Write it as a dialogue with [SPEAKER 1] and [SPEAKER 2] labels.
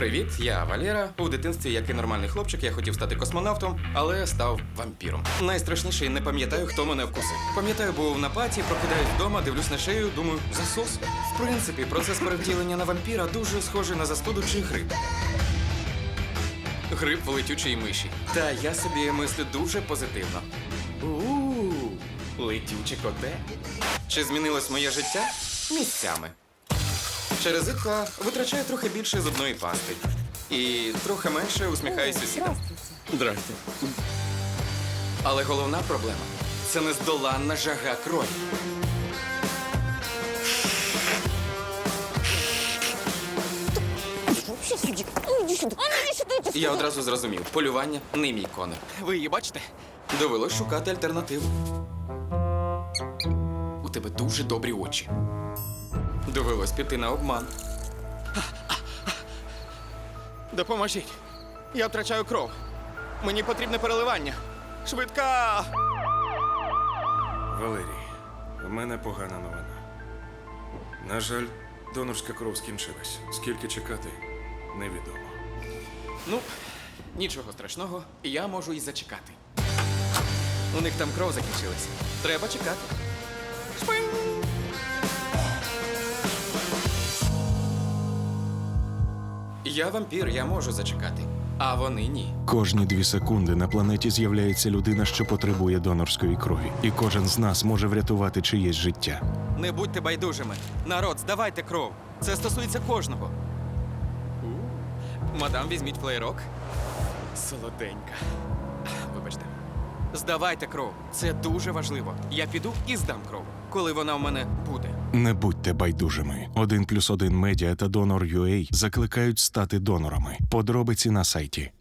[SPEAKER 1] Привіт, я Валера. У дитинстві, як і нормальний хлопчик, я хотів стати космонавтом, але став вампіром. Найстрашніше, не пам'ятаю, хто мене вкусив. Пам'ятаю, був на паті, прокидаюсь вдома, дивлюсь на шею, думаю, засос. В принципі, процес перевтілення на вампіра дуже схожий на застуду чи грип. Грип в летючій миші. Та я собі мислю дуже позитивно. У летюче коте. Чи змінилось моє життя? Місцями. Через зитка витрачаю трохи більше зубної пасти. І трохи менше усміхаюсь сусідам. Здрасте. Але головна проблема це нездоланна жага крові.
[SPEAKER 2] Ну.
[SPEAKER 1] Я одразу зрозумів, полювання не мій конер.
[SPEAKER 3] Ви її бачите?
[SPEAKER 1] Довелось шукати альтернативу. У тебе дуже добрі очі. Довелось піти на обман.
[SPEAKER 3] Допоможіть. Я втрачаю кров. Мені потрібне переливання. Швидка.
[SPEAKER 4] Валерій, у мене погана новина. На жаль, донорська кров скінчилась. Скільки чекати, невідомо.
[SPEAKER 1] Ну, нічого страшного, я можу і зачекати. У них там кров закінчилась. Треба чекати. Я вампір, я можу зачекати. А вони ні.
[SPEAKER 5] Кожні дві секунди на планеті з'являється людина, що потребує донорської крові, і кожен з нас може врятувати чиєсь життя.
[SPEAKER 1] Не будьте байдужими. Народ, здавайте кров. Це стосується кожного. Мадам, візьміть флеєрок. Солоденька. Вибачте. Здавайте кров. Це дуже важливо. Я піду і здам кров, коли вона в мене буде.
[SPEAKER 5] Не будьте байдужими. Один плюс один медіа та донор UA закликають стати донорами. Подробиці на сайті.